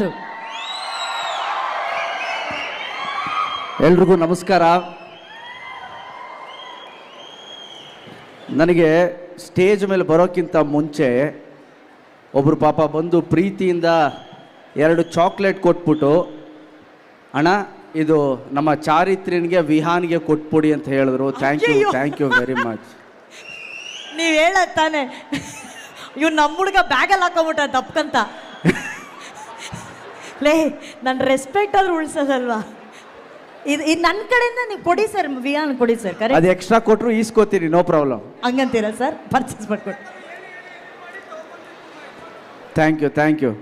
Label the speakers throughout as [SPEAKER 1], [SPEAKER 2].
[SPEAKER 1] ಮಾತು.
[SPEAKER 2] ಎಲ್ರಿಗೂ ನಮಸ್ಕಾರ. ನನಗೆ ಸ್ಟೇಜ್ ಮೇಲೆ ಬರೋಕ್ಕಿಂತ ಮುಂಚೆ ಒಬ್ಬರು ಪಾಪ ಬಂದು ಪ್ರೀತಿಯಿಂದ ಎರಡು ಚಾಕ್ಲೇಟ್ ಕೊಟ್ಬಿಟ್ಟು ಅಣ್ಣ ಇದು ನಮ್ಮ ಚಾರಿತ್ರಿನಿಗೆ ವಿಹಾನ್ಗೆ ಕೊಟ್ಬಿಡಿ ಅಂತ ಹೇಳಿದ್ರು. Thank you thank you very much
[SPEAKER 1] ನೀವು ಹೇಳ ತಾನೆ. ಇವ್ ನಮ್ಮ ಹುಡುಗ ಬ್ಯಾಗಲ್ಲಿ ಹಾಕೊಂಬಿಟ್ಟ ದಪ್ಕಂತ. ಲೇ ನನ್ನ ರೆಸ್ಪೆಕ್ಟ್ ಆದ್ರೂ ಉಳಿಸೋದಲ್ವಾ? ಇದು ಇದು ನನ್ನ ಕಡೆಯಿಂದ ನೀವು ಕೊಡಿ ಸರ್ ವಿಯಾನ್ ಕೊಡಿ ಸರ್ ಕರೆ
[SPEAKER 2] ಅದು ಎಕ್ಸ್ಟ್ರಾ ಕೊಟ್ಟರು ಈಸ್ಕೋತೀರಿ ನೋ ಪ್ರಾಬ್ಲಮ್
[SPEAKER 1] ಹಂಗಂತೀರಾ ಸರ್? ಪರ್ಚೇಸ್ ಮಾಡ್ಕೊಡಿ.
[SPEAKER 2] Thank you thank you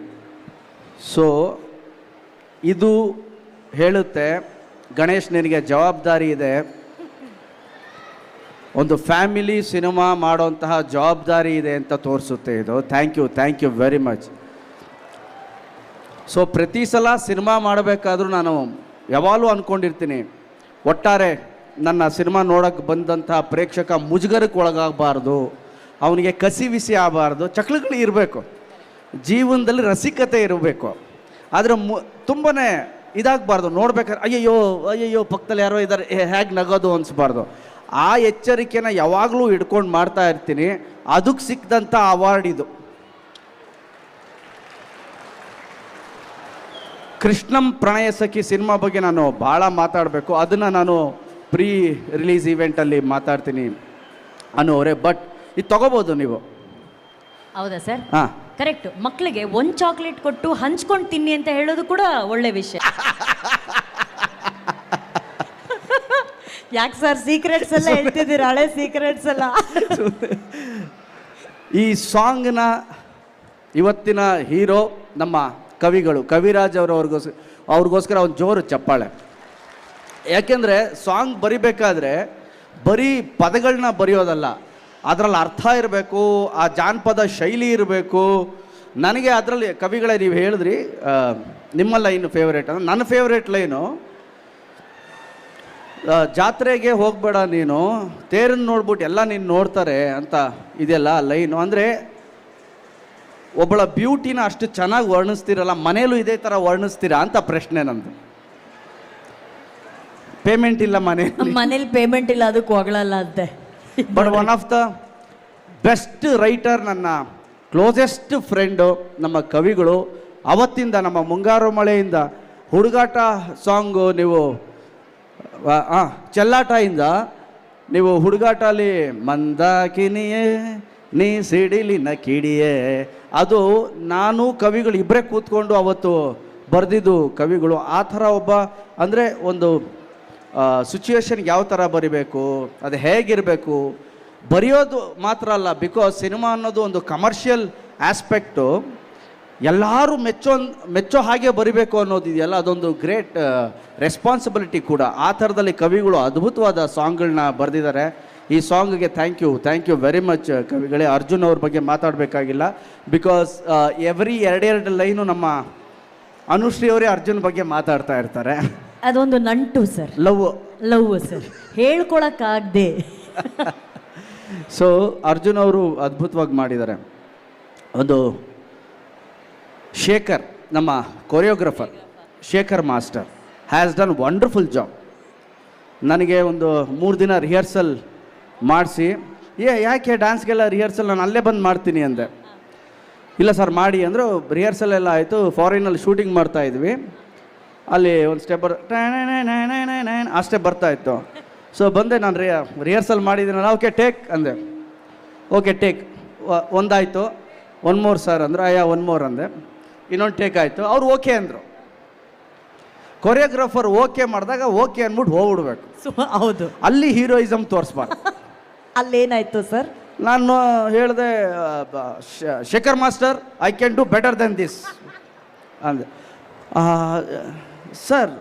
[SPEAKER 2] so ಇದು ಹೇಳುತ್ತೆ ಗಣೇಶ್ ನಿನಗೆ ಜವಾಬ್ದಾರಿ ಇದೆ. ಒಂದು ಫ್ಯಾಮಿಲಿ ಸಿನಿಮಾ ಮಾಡೋಂತಹ ಜವಾಬ್ದಾರಿ ಇದೆ ಅಂತ ತೋರಿಸುತ್ತೆ ಇದು. Thank you thank you very much so ಪ್ರತಿ ಸಲ ಸಿನಿಮಾ ಮಾಡಬೇಕಾದ್ರೂ ನಾನು ಯಾವಾಗಲೂ ಅಂದ್ಕೊಂಡಿರ್ತೀನಿ ಒಟ್ಟಾರೆ ನನ್ನ ಸಿನಿಮಾ ನೋಡೋಕ್ಕೆ ಬಂದಂಥ ಪ್ರೇಕ್ಷಕ ಮುಜುಗರಕ್ಕೆ ಒಳಗಾಗಬಾರ್ದು, ಅವನಿಗೆ ಕಸಿ ವಿಸಿ ಆಗಬಾರ್ದು, ಚಕ್ಲಗಳು ಇರಬೇಕು, ಜೀವನದಲ್ಲಿ ರಸಿಕತೆ ಇರಬೇಕು. ಆದರೆ ಮು ತುಂಬಾ ಇದಾಗಬಾರ್ದು, ನೋಡ್ಬೇಕಾದ್ರೆ ಅಯ್ಯಯ್ಯೋ ಅಯ್ಯಯ್ಯೋ, ಪಕ್ಕದಲ್ಲಿ ಯಾರೋ ಇದ್ದಾರೆ ಹೇಗೆ ನಗೋದು ಅನಿಸ್ಬಾರ್ದು. ಆ ಎಚ್ಚರಿಕೆನ ಯಾವಾಗಲೂ ಹಿಡ್ಕೊಂಡು ಮಾಡ್ತಾ ಇರ್ತೀನಿ, ಅದಕ್ಕೆ ಸಿಕ್ಕಿದಂಥ ಅವಾರ್ಡ್ ಇದು. ಕೃಷ್ಣಂ ಪ್ರಣಯ ಸಖಿ ಸಿನಿಮಾ ಬಗ್ಗೆ ನಾನು ಭಾಳ ಮಾತಾಡಬೇಕು. ಅದನ್ನು ನಾನು ಪ್ರೀ ರಿಲೀಸ್ ಈವೆಂಟಲ್ಲಿ ಮಾತಾಡ್ತೀನಿ ಅನ್ನೋರೆ ಬಟ್ ಇದು ತಗೋಬೋದು ನೀವು.
[SPEAKER 1] ಹೌದಾ ಸರ್?
[SPEAKER 2] ಹಾಂ.
[SPEAKER 1] ಕರೆಕ್ಟ್. ಮಕ್ಕಳಿಗೆ ಒಂದು ಚಾಕ್ಲೇಟ್ ಕೊಟ್ಟು ಹಂಚ್ಕೊಂಡು ತಿನ್ನಿ ಅಂತ ಹೇಳೋದು ಕೂಡ ಒಳ್ಳೆ ವಿಷಯ. ಯಾಕೆ ಸರ್ ಸೀಕ್ರೆಟ್ಸ್ ಎಲ್ಲ ಹೇಳ್ತಿದ್ದೀರ? ಹಳೆ ಸೀಕ್ರೆಟ್ಸ್ ಎಲ್ಲ?
[SPEAKER 2] ಈ ಸಾಂಗ್ನ ಇವತ್ತಿನ ಹೀರೋ ನಮ್ಮ ಕವಿಗಳು, ಕವಿರಾಜ್ ಅವರು ಅವ್ರಿಗೋಸ್ಕರ ಅವ್ರಿಗೋಸ್ಕರ ಅವ್ನು ಜೋರು ಚಪ್ಪಾಳೆ. ಯಾಕೆಂದರೆ ಸಾಂಗ್ ಬರಿಬೇಕಾದ್ರೆ ಬರೀ ಪದಗಳನ್ನ ಬರೆಯೋದಲ್ಲ, ಅದರಲ್ಲಿ ಅರ್ಥ ಇರಬೇಕು, ಆ ಜಾನಪದ ಶೈಲಿ ಇರಬೇಕು. ನನಗೆ ಅದರಲ್ಲಿ ಕವಿಗಳೇ ನೀವು ಹೇಳಿದ್ರಿ ನಿಮ್ಮ ಲೈನು ಫೇವ್ರೇಟ್ ಅಂದ್ರೆ ನನ್ನ ಫೇವ್ರೇಟ್ ಲೈನು ಜಾತ್ರೆಗೆ ಹೋಗಬೇಡ ನೀನು, ತೇರನ್ನು ನೋಡ್ಬಿಟ್ಟು ಎಲ್ಲ ನೀನು ನೋಡ್ತಾರೆ ಅಂತ ಇದೆಲ್ಲ ಲೈನು. ಅಂದರೆ ಒಬ್ಬಳ ಬ್ಯೂಟಿನ ಅಷ್ಟು ಚೆನ್ನಾಗಿ ವರ್ಣಿಸ್ತೀರಲ್ಲ ಮನೇಲೂ ಇದೇ ಥರ ವರ್ಣಿಸ್ತೀರಾ ಅಂತ ಪ್ರಶ್ನೆ ನಂದು. ಪೇಮೆಂಟ್ ಇಲ್ಲ ಮನೆ
[SPEAKER 1] ಮನೇಲಿ ಪೇಮೆಂಟ್ ಇಲ್ಲ ಅದಕ್ಕೆ ಹೊಗಳಲ್ಲ ಅಂತೆ.
[SPEAKER 2] But one of the best writer ನನ್ನ ಕ್ಲೋಸೆಸ್ಟ್ ಫ್ರೆಂಡು ನಮ್ಮ ಕವಿಗಳು ಅವತ್ತಿಂದ ನಮ್ಮ ಮುಂಗಾರು ಮಳೆಯಿಂದ ಹುಡುಗಾಟ ಸಾಂಗು ನೀವು ಹಾಂ ಚೆಲ್ಲಾಟದಿಂದ ನೀವು ಹುಡುಗಾಟಲ್ಲಿ ಮಂದಾಕಿನಿಯೇ ನೀ ಸಿಡಿಲಿನ ಕಿಡಿಯೇ ಅದು ನಾನು ಕವಿಗಳು ಇಬ್ಬರೇ ಕೂತ್ಕೊಂಡು ಅವತ್ತು ಬರೆದಿದ್ದು ಕವಿಗಳು. ಆ ಥರ ಒಬ್ಬ, ಅಂದರೆ ಒಂದು ಸಿಚುವೇಶನ್ ಯಾವ ಥರ ಬರಿಬೇಕು, ಅದು ಹೇಗಿರಬೇಕು, ಬರೆಯೋದು ಮಾತ್ರ ಅಲ್ಲ ಬಿಕಾಸ್ ಸಿನಿಮಾ ಅನ್ನೋದು ಒಂದು ಕಮರ್ಷಿಯಲ್ ಆಸ್ಪೆಕ್ಟು ಎಲ್ಲರೂ ಮೆಚ್ಚೋ ಮೆಚ್ಚೋ ಹಾಗೆ ಬರಿಬೇಕು ಅನ್ನೋದಿದೆಯಲ್ಲ ಅದೊಂದು ಗ್ರೇಟ್ ರೆಸ್ಪಾನ್ಸಿಬಿಲಿಟಿ ಕೂಡ. ಆ ಥರದಲ್ಲಿ ಕವಿಗಳು ಅದ್ಭುತವಾದ ಸಾಂಗ್ಗಳನ್ನ ಬರೆದಿದ್ದಾರೆ. ಈ ಸಾಂಗ್ಗೆ thank you thank you very much ಕವಿಗಳೇ. Arjun ಅವ್ರ ಬಗ್ಗೆ ಮಾತಾಡಬೇಕಾಗಿಲ್ಲ. ಬಿಕಾಸ್ ಎವ್ರಿ ಎರಡೆರಡು ಲೈನು ನಮ್ಮ ಅನುಶ್ರೀ ಅವರೇ ಅರ್ಜುನ್ ಬಗ್ಗೆ ಮಾತಾಡ್ತಾ ಇರ್ತಾರೆ.
[SPEAKER 1] ಅದೊಂದು ನಂಟು sir.
[SPEAKER 2] Love
[SPEAKER 1] love sir. ಹೇಳ್ಕೊಳಕ್ಕಾಗ್ದೆ.
[SPEAKER 2] So Arjun ಅವರು ಅದ್ಭುತವಾಗಿ ಮಾಡಿದ್ದಾರೆ. ಒಂದು ಶೇಖರ್ ನಮ್ಮ choreographer Shekhar master has done wonderful job ನನಗೆ ಒಂದು ಮೂರು ದಿನ ರಿಹರ್ಸಲ್ ಮಾಡಿಸಿ. ಏ ಯಾಕೆ ಡ್ಯಾನ್ಸ್ಗೆಲ್ಲ ರಿಹರ್ಸಲ್ ನಾನು ಅಲ್ಲೇ ಬಂದು ಮಾಡ್ತೀನಿ ಅಂದೆ. ಇಲ್ಲ ಸರ್ ಮಾಡಿ ಅಂದರು ರಿಹರ್ಸಲ್ ಎಲ್ಲ ಆಯಿತು ಫಾರಿನಲ್ಲಿ ಶೂಟಿಂಗ್ ಮಾಡ್ತಾ ಇದ್ವಿ. ಅಲ್ಲಿ ಒಂದು ಸ್ಟೆಪ್ ಬರ್ ಆ ಸ್ಟೆಪ್ ಬರ್ತಾ ಇತ್ತು. ಸೊ ಬಂದೆ ನಾನು ರಿಯ ರಿಹರ್ಸಲ್ ಮಾಡಿದ್ದೀನಲ್ಲ ಓಕೆ ಟೇಕ್ ಅಂದೆ. ಓಕೆ ಟೇಕ್ ಒಂದಾಯಿತು. ಒನ್ ಮೋರ್ ಸರ್ ಅಂದರು. ಅಯ್ಯ ಒನ್ ಮೋರ್ ಅಂದೆ. ಇನ್ನೊಂದು ಟೇಕ್ ಆಯಿತು. ಅವ್ರು ಓಕೆ ಅಂದರು. ಕೊರಿಯೋಗ್ರಾಫರ್ ಓಕೆ ಮಾಡಿದಾಗ ಓಕೆ ಅಂದ್ಬಿಟ್ಟು ಹೋಗ್ಬಿಡ್ಬೇಕು.
[SPEAKER 1] ಸೊ ಹೌದು.
[SPEAKER 2] ಅಲ್ಲಿ ಹೀರೋಯಿಸಮ್ ತೋರಿಸ್ಬಾರ್ದು.
[SPEAKER 1] ಅಲ್ಲೇನಾಯ್ತು ಸರ್?
[SPEAKER 2] ನಾನು ಹೇಳಿದೆ Shekhar master I can do better then this ಅಂದ. Sir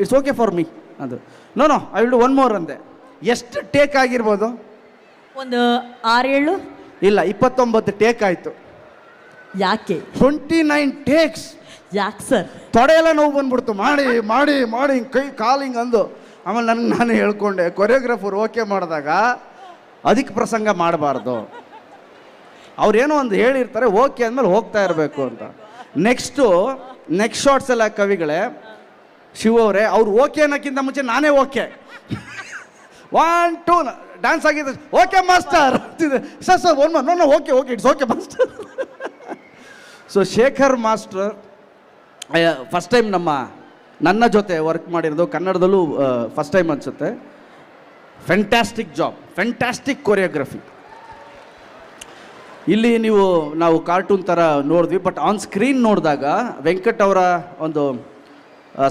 [SPEAKER 2] it's okay for me ಅದು. No no I will do one more ಅಂದೆ. ಎಷ್ಟು ಟೇಕ್ ಆಗಿರ್ಬೋದು?
[SPEAKER 1] ಒಂದು ಆರೇಳು?
[SPEAKER 2] ಇಲ್ಲ ಇಪ್ಪತ್ತೊಂಬತ್ತು ಟೇಕ್ ಆಯಿತು.
[SPEAKER 1] ಯಾಕೆ?
[SPEAKER 2] ಟ್ವೆಂಟಿ ನೈನ್ ಟೇಕ್ಸ್
[SPEAKER 1] ಯಾಕೆ ಸರ್?
[SPEAKER 2] ತೊಡೆ ಎಲ್ಲ ನೋವು ಬಂದ್ಬಿಡ್ತು. ಮಾಡಿ ಮಾಡಿ ಮಾಡಿ ಹಿಂಗೆ ಕೈ ಕಾಲಿಂಗ್ ಹಿಂಗೆ ಅಂದು. ಆಮೇಲೆ ನನಗೆ ನಾನು ಹೇಳ್ಕೊಂಡೆ ಕೊರಿಯೋಗ್ರಾಫರ್ ಓಕೆ ಮಾಡಿದಾಗ ಅದಕ್ಕೆ ಪ್ರಸಂಗ ಮಾಡಬಾರ್ದು. ಅವ್ರೇನೋ ಒಂದು ಹೇಳಿರ್ತಾರೆ, ಓಕೆ ಅಂದಮೇಲೆ ಹೋಗ್ತಾ ಇರಬೇಕು ಅಂತ. ನೆಕ್ಸ್ಟು ನೆಕ್ಸ್ಟ್ ಶಾರ್ಟ್ಸ್ ಎಲ್ಲ ಕವಿಗಳೇ, ಶಿವ ಅವರೇ ಓಕೆ ಅನ್ನೋಕ್ಕಿಂತ ಮುಂಚೆ ನಾನೇ ಓಕೆ. ಒನ್ ಟೂ ಡ್ಯಾನ್ಸ್ ಆಗಿದೆ okay master sir sir one no okay okay it's okay master. So Shekhar master first time ನಮ್ಮ, ನನ್ನ ಜೊತೆ ವರ್ಕ್ ಮಾಡಿರೋದು ಕನ್ನಡದಲ್ಲೂ ಫಸ್ಟ್ ಟೈಮ್ ಅನಿಸುತ್ತೆ. ಫೆಂಟ್ಯಾಸ್ಟಿಕ್ ಜಾಬ್ ಫ್ಯಾಂಟ್ಯಾಸ್ಟಿಕ್ ಕೊರಿಯೋಗ್ರಫಿ ಇಲ್ಲಿ ನೀವು, ನಾವು ಕಾರ್ಟೂನ್ ಥರ ನೋಡಿದ್ವಿ ಬಟ್ ಆನ್ ಸ್ಕ್ರೀನ್ ನೋಡಿದಾಗ ವೆಂಕಟ್ ಅವರ ಒಂದು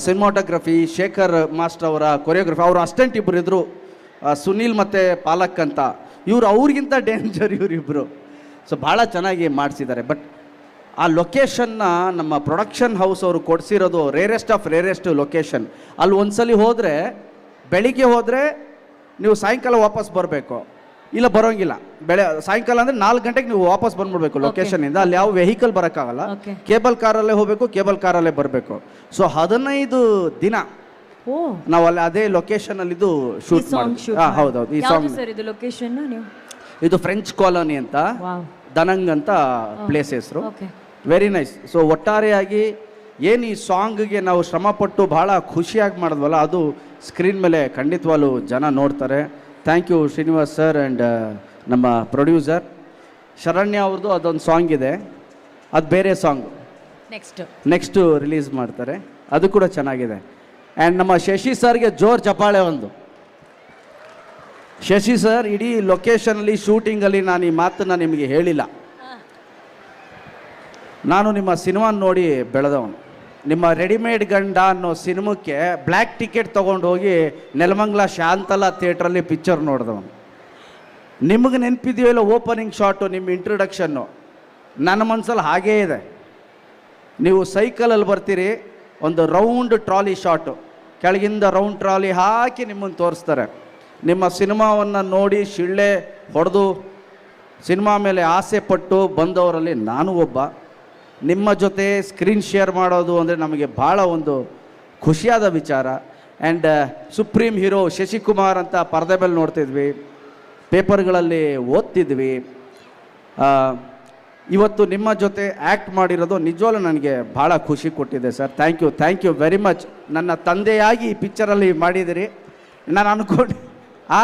[SPEAKER 2] ಸಿನಿಮಾಟೋಗ್ರಫಿ ಶೇಖರ್ ಮಾಸ್ಟರ್ ಅವರ ಕೊರಿಯೋಗ್ರಫಿ ಅವರು ಅಸ್ಟೆಂಟ್ ಇಬ್ಬರು ಇದ್ದರು ಸುನೀಲ್ ಮತ್ತು ಪಾಲಕ್ ಅಂತ. ಇವರು ಅವ್ರಿಗಿಂತ ಡೇಂಜರ್ ಇವರಿಬ್ಬರು ಸೊ ಭಾಳ ಚೆನ್ನಾಗಿ ಮಾಡಿಸಿದ್ದಾರೆ. ಬಟ್ ಆ ಲೊಕೇಶನ್ನ ನಮ್ಮ ಪ್ರೊಡಕ್ಷನ್ ಹೌಸ್ ಅವರು ಕೊಡಿಸಿರೋದು ರೇರೆಸ್ಟ್ ಆಫ್ ರೇರೆಸ್ಟ್ ಲೊಕೇಶನ್ ಅಲ್ಲಿ ಒಂದ್ಸಲಿ ಹೋದರೆ, ಬೆಳಿಗ್ಗೆ ಹೋದರೆ ನೀವು ಸಾಯಂಕಾಲ ವಾಪಸ್ ಬರಬೇಕು. ಇಲ್ಲ ಬರೋಂಗಿಲ್ಲ. ಬೆಳೆ ಸಾಯಂಕಾಲ ಅಂದ್ರೆ ನಾಲ್ಕು ಗಂಟೆಗೆ ನೀವು ವಾಪಸ್ ಬಂದ್ಬಿಡ್ಬೇಕು ಲೊಕೇಶನಿಂದ ಅಲ್ಲಿ ಯಾವ ವೆಹಿಕಲ್ ಬರೋಕ್ಕಾಗಲ್ಲ. ಕೇಬಲ್ ಕಾರಲ್ಲೇ ಹೋಗಬೇಕು ಕೇಬಲ್ ಕಾರಲ್ಲೇ ಬರಬೇಕು. ಸೊ ಹದಿನೈದು ದಿನ ನಾವು ಅಲ್ಲಿ ಅದೇ ಲೊಕೇಶನ್
[SPEAKER 1] ಅಲ್ಲಿ
[SPEAKER 2] ಇದು
[SPEAKER 1] ಶೂಟ್
[SPEAKER 2] ಹಾಂ ಹೌದೌದು ಈ ಸಾಂಗ್
[SPEAKER 1] ಇದು ಲೊಕೇಶನ್
[SPEAKER 2] ಇದು ಫ್ರೆಂಚ್ ಕಾಲೋನಿ ಅಂತ. ದನಂಗ್ ಅಂತ ಪ್ಲೇಸ್ ಹೆಸರು. ವೆರಿ ನೈಸ್ ಸೊ ಒಟ್ಟಾರೆಯಾಗಿ ಏನು ಈ ಸಾಂಗ್ಗೆ ನಾವು ಶ್ರಮಪಟ್ಟು ಭಾಳ ಖುಷಿಯಾಗಿ ಮಾಡಿದ್ವಲ್ಲ ಅದು ಸ್ಕ್ರೀನ್ ಮೇಲೆ ಖಂಡಿತವಾಗ್ಲೂ ಜನ ನೋಡ್ತಾರೆ. Thank you Srinivas sir and ನಮ್ಮ ಪ್ರೊಡ್ಯೂಸರ್ ಶರಣ್ಯ ಅವ್ರದ್ದು ಅದೊಂದು ಸಾಂಗ್ ಇದೆ. ಅದು ಬೇರೆ ಸಾಂಗು
[SPEAKER 1] ನೆಕ್ಸ್ಟ್
[SPEAKER 2] ನೆಕ್ಸ್ಟು ರಿಲೀಸ್ ಮಾಡ್ತಾರೆ. ಅದು ಕೂಡ ಚೆನ್ನಾಗಿದೆ. ಆ್ಯಂಡ್ ನಮ್ಮ ಶಶಿ ಸರ್ಗೆ ಜೋರ್ ಚಪ್ಪಾಳೆ ಒಂದು. ಶಶಿ ಸರ್ ಇಡೀ ಲೊಕೇಶನಲ್ಲಿ ಶೂಟಿಂಗಲ್ಲಿ ನಾನು ಈ ಮಾತನ್ನು ನಿಮಗೆ ಹೇಳಿಲ್ಲ. ನಾನು ನಿಮ್ಮ ಸಿನಿಮಾ ನೋಡಿ ಬೆಳೆದವನು. ನಿಮ್ಮ ರೆಡಿಮೇಡ್ ಗಂಡ ಅನ್ನೋ ಸಿನಿಮಕ್ಕೆ ಬ್ಲ್ಯಾಕ್ ಟಿಕೆಟ್ ತೊಗೊಂಡು ಹೋಗಿ ನೆಲಮಂಗ್ಲ ಶಾಂತಲಾ ಥಿಯೇಟ್ರಲ್ಲಿ ಪಿಕ್ಚರ್ ನೋಡಿದವನು. ನಿಮಗೆ ನೆನಪಿದೆಯೋ ಇಲ್ಲ ಓಪನಿಂಗ್ ಶಾಟು, ನಿಮ್ಮ ಇಂಟ್ರೊಡಕ್ಷನ್ನು ನನ್ನ ಮನಸ್ಸಲ್ಲಿ ಹಾಗೇ ಇದೆ. ನೀವು ಸೈಕಲಲ್ಲಿ ಬರ್ತೀರಿ, ಒಂದು ರೌಂಡ್ ಟ್ರಾಲಿ ಶಾಟು. ಕೆಳಗಿಂದ ರೌಂಡ್ ಟ್ರಾಲಿ ಹಾಕಿ ನಿಮ್ಮನ್ನು ತೋರಿಸ್ತಾರೆ. ನಿಮ್ಮ ಸಿನಿಮಾವನ್ನು ನೋಡಿ ಶಿಳ್ಳೆ ಹೊಡೆದು, ಸಿನಿಮಾ ಮೇಲೆ ಆಸೆ ಪಟ್ಟು ಬಂದವರಲ್ಲಿ ನಾನು ಒಬ್ಬ. ನಿಮ್ಮ ಜೊತೆ ಸ್ಕ್ರೀನ್ ಶೇರ್ ಮಾಡೋದು ಅಂದರೆ ನಮಗೆ ಭಾಳ ಒಂದು ಖುಷಿಯಾದ ವಿಚಾರ. ಆ್ಯಂಡ್ ಸುಪ್ರೀಂ ಹೀರೋ ಶಶಿಕುಮಾರ್ ಅಂತ ಪರದೆ ಮೇಲೆ ನೋಡ್ತಿದ್ವಿ. ಪೇಪರ್ಗಳಲ್ಲಿ ಓದ್ತಿದ್ವಿ. ಇವತ್ತು ನಿಮ್ಮ ಜೊತೆ ಆ್ಯಕ್ಟ್ ಮಾಡಿರೋದು ನಿಜವಾಗ್ಲೂ ನನಗೆ ಭಾಳ ಖುಷಿ ಕೊಟ್ಟಿದೆ sir. Thank you thank you very much ನನ್ನ ತಂದೆಯಾಗಿ ಈ ಪಿಕ್ಚರಲ್ಲಿ ಮಾಡಿದಿರಿ ನಾನು ಅನ್ಕೊಂಡು ಆ?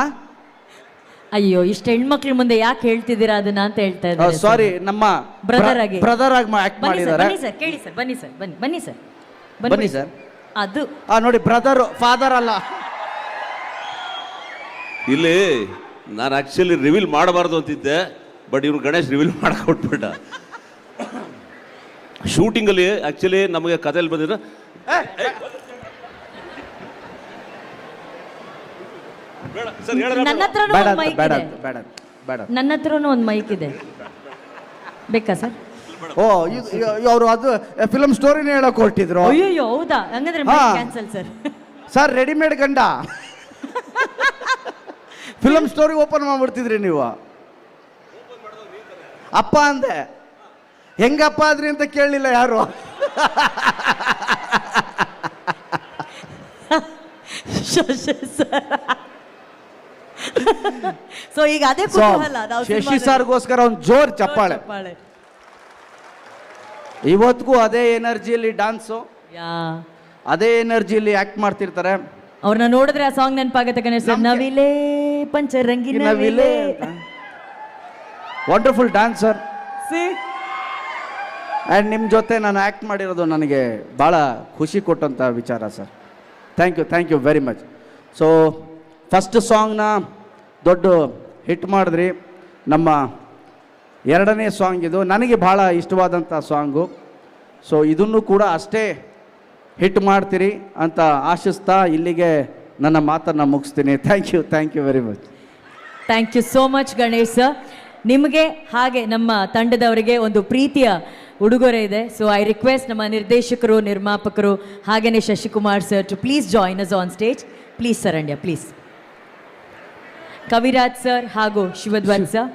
[SPEAKER 1] ಅಯ್ಯೋ ಇಷ್ಟು ಹೆಣ್ಮಕ್ಳ ಮುಂದೆ ಯಾಕೆ ಹೇಳ್ತಿದ್ದೀರಾ ಅದನ್ನ ಅಂತ ಹೇಳ್ತಾ ಇದ್ದಾರೆ
[SPEAKER 2] ಸಾರಿ. ನಮ್ಮ
[SPEAKER 1] ಬ್ರದರ್ ಆಗಿ.
[SPEAKER 2] ಬ್ರದರ್ ಆಗಿ ಆಕ್ಟ್
[SPEAKER 1] ಬನ್ನಿ ಸರ್
[SPEAKER 2] ಮಾಡಿದ್ದಾರೆ.
[SPEAKER 1] ಬನ್ನಿ ಸರ್ ಕೇಳಿ ಸರ್ ಬನ್ನಿ ಸರ್ ಬನ್ನಿ ಬನ್ನಿ ಸರ್
[SPEAKER 2] ಬನ್ನಿ. ಸರ್.
[SPEAKER 1] ಅದು.
[SPEAKER 2] ಆ ನೋಡಿ ಬ್ರದರ್ ಫಾದರ್ ಅಲ್ಲ.
[SPEAKER 3] ಇಲ್ಲಿ ನಾನು ಆಕ್ಚುಲಿ ರಿವೀಲ್ ಮಾಡಬಾರ್ದು ಅಂತಿದ್ದೆ ಬಟ್ ಇವ್ರು ಗಣೇಶ್ ರಿವೀಲ್ ಮಾಡಕ್ ಕೊಟ್ಬಿಟ್ಟ ಶೂಟಿಂಗಲ್ಲಿ ಆಕ್ಚುಲಿ ನಮಗೆ ಕಥೆಯಲ್ಲಿ ಬಂದಿರೋ ಬೇಡ ಸರ್
[SPEAKER 1] ನನ್ನ ಹತ್ರನೂ
[SPEAKER 2] ಬೇಡ
[SPEAKER 1] ಒಂದು
[SPEAKER 2] ಅಂತ,
[SPEAKER 1] ಮೈಕ್
[SPEAKER 2] ಬೇಡ
[SPEAKER 1] ಇದೆ.
[SPEAKER 2] ಅಂತ, ಬೇಡ ಅಂತ, ಬೇಡ ಅಂತ.
[SPEAKER 1] ನನ್ನ ಹತ್ರನೂ ಒಂದು ಮೈಕ್ ಇದೆ. ಬೇಕಾ ಸರ್?
[SPEAKER 2] ಓ ಅವರು ಅದು ಫಿಲಂ ಸ್ಟೋರಿನೇ ಹೇಳಕ್ ಹೊರಟಿದ್ರು.
[SPEAKER 1] ಅಯ್ಯೋ ಹೌದಾ? ಹಂಗಂದ್ರೆ
[SPEAKER 2] ಹಾ.
[SPEAKER 1] ಕ್ಯಾನ್ಸಲ್ ಸರ್
[SPEAKER 2] ಸರ್ ರೆಡಿಮೇಡ್ ಗಂಡ. ಫಿಲಮ್ ಸ್ಟೋರಿ ಓಪನ್ ಮಾಡ್ಬಿಡ್ತಿದ್ರಿ ನೀವು. ಅಪ್ಪ ಅಂದೆ ಹೆಂಗಪ್ಪ ಆದ್ರಿ ಅಂತ ಕೇಳಲಿಲ್ಲ ಯಾರು?
[SPEAKER 1] ಸೊ ಈಗ ಅದೇ ಕುತೂಹಲ ನಾವು
[SPEAKER 2] ಶಶಿ ಸಾರ್ಗೋಸ್ಕರ ಒಂದು ಜೋರ್ ಚಪ್ಪಾಳೆ.
[SPEAKER 1] ಚಪ್ಪಾಳೆ.
[SPEAKER 2] ಇವತ್ತಿಗೂ ಅದೇ ಎನರ್ಜಿಯಲ್ಲಿ ಡಾನ್ಸು.
[SPEAKER 1] ಯಾ.
[SPEAKER 2] ಅದೇ ಎನರ್ಜಿಯಲ್ಲಿ ಆಕ್ಟ್ ಮಾಡ್ತಿರ್ತಾರೆ.
[SPEAKER 1] ಅವ್ರನ್ನ ನೋಡಿದ್ರೆ ಆ ಸಾಂಗ್ ನೆನಪಾಗತ್ತೆ ಗಣೇಶ್ ಸರ್. ನವಿಲೇ ಪಂಚರಂಗಿ ನವಿಲೇ
[SPEAKER 2] ವಂಡರ್ಫುಲ್ ಡಾನ್ಸರ್
[SPEAKER 1] ಸಿ.
[SPEAKER 2] ಆ್ಯಂಡ್ ನಿಮ್ಮ ಜೊತೆ ನಾನು ಆ್ಯಕ್ಟ್ ಮಾಡಿರೋದು ನನಗೆ ಭಾಳ ಖುಷಿ ಕೊಟ್ಟಂಥ ವಿಚಾರ sir. Thank you thank you very much so first ಸಾಂಗ್ನ ದೊಡ್ಡ ಹಿಟ್ ಮಾಡಿದ್ರಿ. ನಮ್ಮ ಎರಡನೇ ಸಾಂಗ್ ಇದು. ನನಗೆ ಭಾಳ ಇಷ್ಟವಾದಂಥ ಸಾಂಗು ಸೊ ಇದನ್ನು ಕೂಡ ಅಷ್ಟೇ ಹಿಟ್ ಮಾಡ್ತೀರಿ ಅಂತ ಆಶಿಸ್ತಾ ಇಲ್ಲಿಗೆ ನನ್ನ ಮಾತನ್ನು ಮುಗಿಸ್ತೀನಿ. Thank you thank you very much
[SPEAKER 1] thank you so much Ganesh sir ನಿಮಗೆ ಹಾಗೆ ನಮ್ಮ ತಂಡದವರಿಗೆ ಒಂದು ಪ್ರೀತಿಯ ಉಡುಗೊರೆ ಇದೆ. ಸೊ ಐ ರಿಕ್ವೆಸ್ಟ್ ನಮ್ಮ ನಿರ್ದೇಶಕರು, ನಿರ್ಮಾಪಕರು ಹಾಗೆಯೇ Shashikumar sir to please join us on stage please sir and please Kaviraj sir ಹಾಗೂ ಶಿವಧ್ವಜ್ ಸರ್.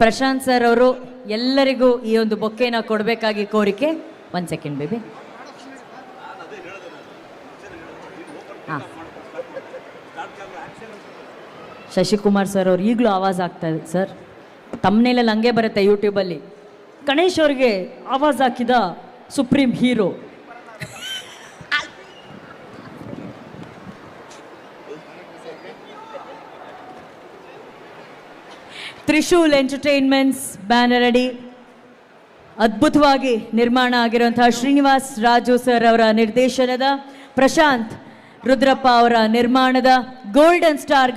[SPEAKER 1] ಪ್ರಶಾಂತ್ ಸರ್ ಅವರು ಎಲ್ಲರಿಗೂ ಈ ಒಂದು ಬೊಕ್ಕೆನ ಕೊಡಬೇಕಾಗಿ ಕೋರಿಕೆ. ಒಂದು ಸೆಕೆಂಡ್ ಬೇಬಿ ಹಾಂ. ಶಶಿಕುಮಾರ್ ಸರ್ ಅವ್ರು ಈಗಲೂ ಆವಾಜ್ ಆಗ್ತಾ ಇದೆ ಸರ್ ತಮ್ಮನೇಲೆಲ್ಲ ಹಂಗೆ ಬರುತ್ತೆ ಯೂಟ್ಯೂಬಲ್ಲಿ ಗಣೇಶ್ ಅವ್ರಿಗೆ ಆವಾಜ್ ಹಾಕಿದ supreme hero. Trishul entertainments banner ಅಡಿ ಅದ್ಭುತವಾಗಿ ನಿರ್ಮಾಣ ಆಗಿರುವಂತಹ ಶ್ರೀನಿವಾಸ್ ರಾಜು ಸರ್ ಅವರ ನಿರ್ದೇಶನದ, ಪ್ರಶಾಂತ್ ರುದ್ರಪ್ಪ ಅವರ ನಿರ್ಮಾಣದ ಗೋಲ್ಡನ್ ಸ್ಟಾರ್